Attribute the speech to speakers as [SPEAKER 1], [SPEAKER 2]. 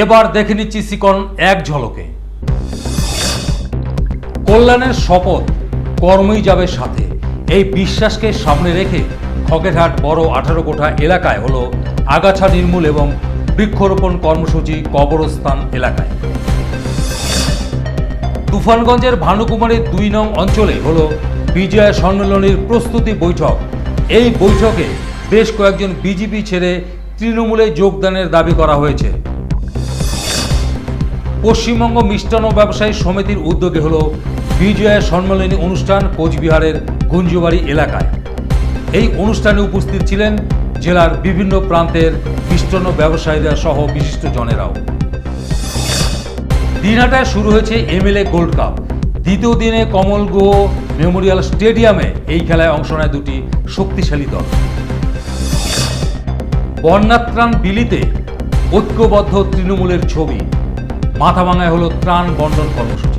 [SPEAKER 1] এবার দেখে নিচ্ছি সিকন এক ঝলকে। কল্যাণের শপথ কর্মই যাবে সাথে। এই বিশ্বাসকে সামনে রেখে খগেরহাট বড় আঠারো কোঠা এলাকায় হলো আগাছা নির্মূল এবং বৃক্ষরোপণ কর্মসূচি কবরস্থান এলাকায়। তুফানগঞ্জের ভানুকুমারীর দুই নং অঞ্চলে হল বিজয়া সম্মেলনের প্রস্তুতি বৈঠক। এই বৈঠকে বেশ কয়েকজন বিজেপি ছেড়ে তৃণমূলে যোগদানের দাবি করা হয়েছে। পশ্চিমবঙ্গ মিষ্টান্ন ব্যবসায়ী সমিতির উদ্যোগে হলো বিজয়া সম্মেলনী অনুষ্ঠান কোচবিহারের গুঞ্জুবাড়ি এলাকায়। এই অনুষ্ঠানে উপস্থিত ছিলেন জেলার বিভিন্ন প্রান্তের মিষ্টান্ন ব্যবসায়ীরা সহ বিশিষ্ট জনেরাও। দিনহাটায় শুরু হয়েছে এমএলএ গোল্ড কাপ। দ্বিতীয় দিনে কমল গুহ মেমোরিয়াল স্টেডিয়ামে এই খেলায় অংশ নেয় দুটি শক্তিশালী দল। বন্যাত্রাণ বিলিতে ঐক্যবদ্ধ তৃণমূলের ছবি। মাথাভাঙায় হলো ত্রাণ বন্টন কর্মসূচি।